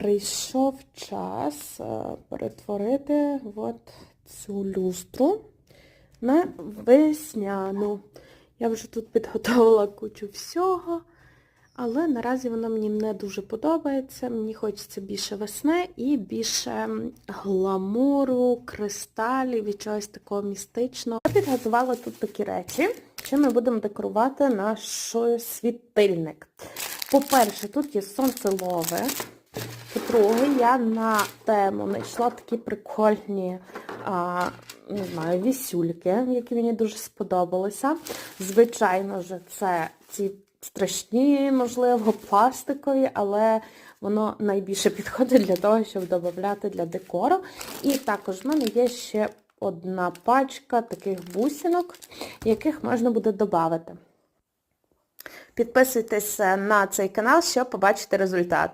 прийшов час е, перетворити от цю люстру на весняну. Я вже тут підготувала кучу всього, але наразі вона мені не дуже подобається. Мені хочеться більше весни і більше гламуру, кристалів і чогось такого містичного. Я підготувала тут такі речі, чим ми будемо декорувати наш світильник. По-перше, тут є сонцелове. По-друге, я на тему знайшла такі прикольні, а, не знаю, вісюльки, які мені дуже сподобалися. Звичайно ж, це ці страшні, можливо, пластикові, але воно найбільше підходить для того, щоб додати для декору. І також в мене є ще одна пачка таких бусинок, яких можна буде додати. Підписуйтесь на цей канал, щоб побачити результат.